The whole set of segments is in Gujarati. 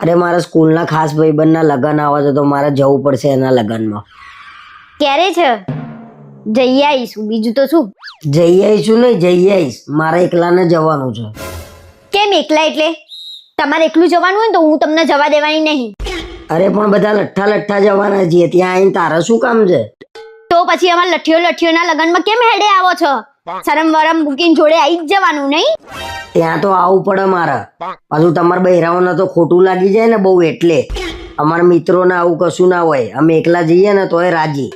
અરે મારા સ્કૂલના ખાસ ભાઈબંધના લગ્ન આવે છે તો મારે જવું પડશે એના લગ્નમાં. ક્યારે છે? જઈ આવીશું. બીજું તો શું? જઈ આવીશું નહીં જઈ આવીશ. મારે એકલાને જવાનું છે. કેમ એકલા એટલે? તમારે એકલું જવાનું હોય ને તો હું તમને જવા દેવાની નહીં. અરે પણ બધા લઠ્ઠા લઠ્ઠા જવાના છીએ. ત્યાં આવીને તારે શું કામ છે? તો પછી અમારા લઠ્ઠીઓ લઠ્ઠીઓના લગ્નમાં કેમ હેડે આવો છો? શરમ વરમ મૂકીને જોડે આવી જ જવાનું નહીં? ત્યાં તો આવવું પડે મારે. પાછું તમારા બહેરાઓને તો ખોટું લાગી જાય ને બહુ એટલે. અમારા મિત્રોને આવું કશું ના હોય. અમે એકલા જઈએ ને તોય રાજી.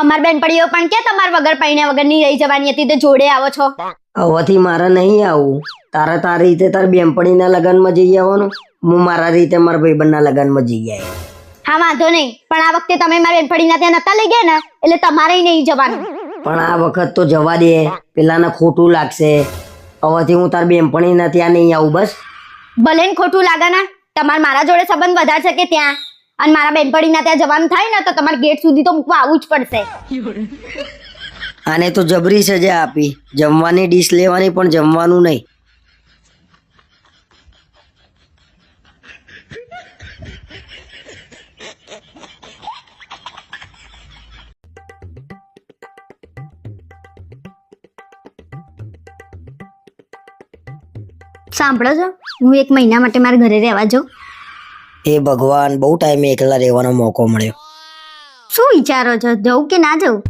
અમાર બેનપણીઓ પણ કે તમાર વગર પૈણ્યા વગરની રહી જવાની હતી? તે જોડે આવો છો. હવેથી મારે નહીં આવું. તારે તારી રીતે તાર બેનપણીના લગ્નમાં જઈ આવવાનું? હું મારા રીતે મારા ભાઈબંધના લગ્નમાં જઈ જાય હા વાંધો નહીં. પણ આ વખતે તમે મારા બેનપણીના ત્યાં નતા લઈ ગયા ને? એટલે તમારે નહીં જવાનું. પણ આ વખત તો જવા દે. પેલાને ખોટું લાગશે. હવેથી હું તાર બેનપણીના ત્યાં નહીં આવું બસ. ભલે ને ખોટું લાગે ને તમારે મારા જોડે સંબંધ વધારે છે કે ત્યાં? અને મારા બેનપણીના ત્યાં જવાનું થાય ને તો તમારે ગેટ સુધી તો મૂકવા આવવું જ પડશે. આને તો જબરી સજા આપી. જમવાની ડીશ લેવાની પણ જમવાનું નહીં. સાંભળો છો હું એક મહિના માટે મારા ઘરે રહેવા જાઉં. એ ભગવાન બહુ ટાઈમે એકલા રહેવાનો મોકો મળ્યો. શું વિચારો છો જવું કે ના જવું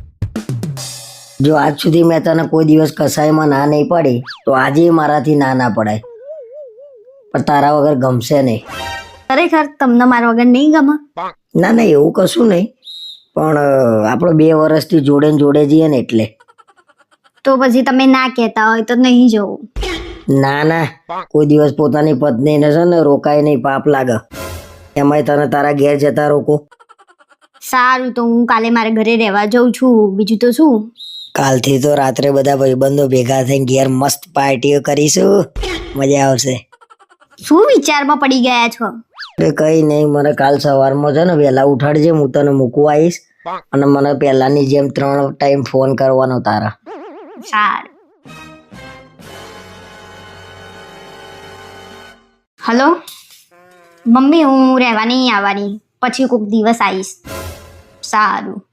જો આજ સુધી મેં તને કોઈ દિવસ કસાયમાં ના નહીં પડી તો આજે મારાથી ના ના પડાય. પણ તારા વગર ગમશે નહીં. ખરેખર તમને મારા વગર નહીં ગમે? ના ના એવું કશું નહીં. પણ આપણે બે વર્ષથી જોડે ને જોડે જઈએ ને એટલે. તો પછી તમે ના કહેતા હોય તો નહીં જવું. ના ના. કોઈ દિવસ પોતાની પત્નીને છે ને રોકાય નહીં પાપ લાગે. એમાંય તને તારા ઘેર જતા રોકો. સારું તો હું કાલે મારા ઘરે રહેવા જાઉં છું. બીજું તો શું? કાલથી તો રાત્રે બધા ભાઈબંધો ભેગા થઈને ઘેર મસ્ત પાર્ટીઓ કરીશું. મજા આવશે. શું વિચારમાં પડી ગયા છો? અરે કઈ નહીં મને કાલ સવારમાં છે ને વહેલા ઉઠાડજે હું તને મૂકવા આવીશ. અને મને પહેલાની જેમ ત્રણ ટાઈમ ફોન કરવાનો તારા. સારું. હલો? મમ્મી હું રહેવાની આવવાની. પછી કોઈક દિવસ આવીશ. સારું.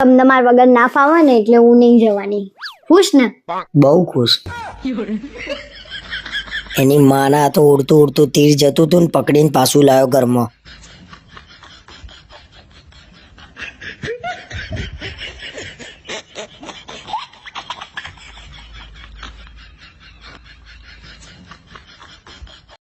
તમને માર વગર ના ફાવે ને એટલે હું નહીં જવાની. ખુશ ને? બહુ ખુશ. એની માના તો ઉડતું ઉડતું તીર જતું હતું ને પકડીને પાછું લાવ્યો ઘરમાં.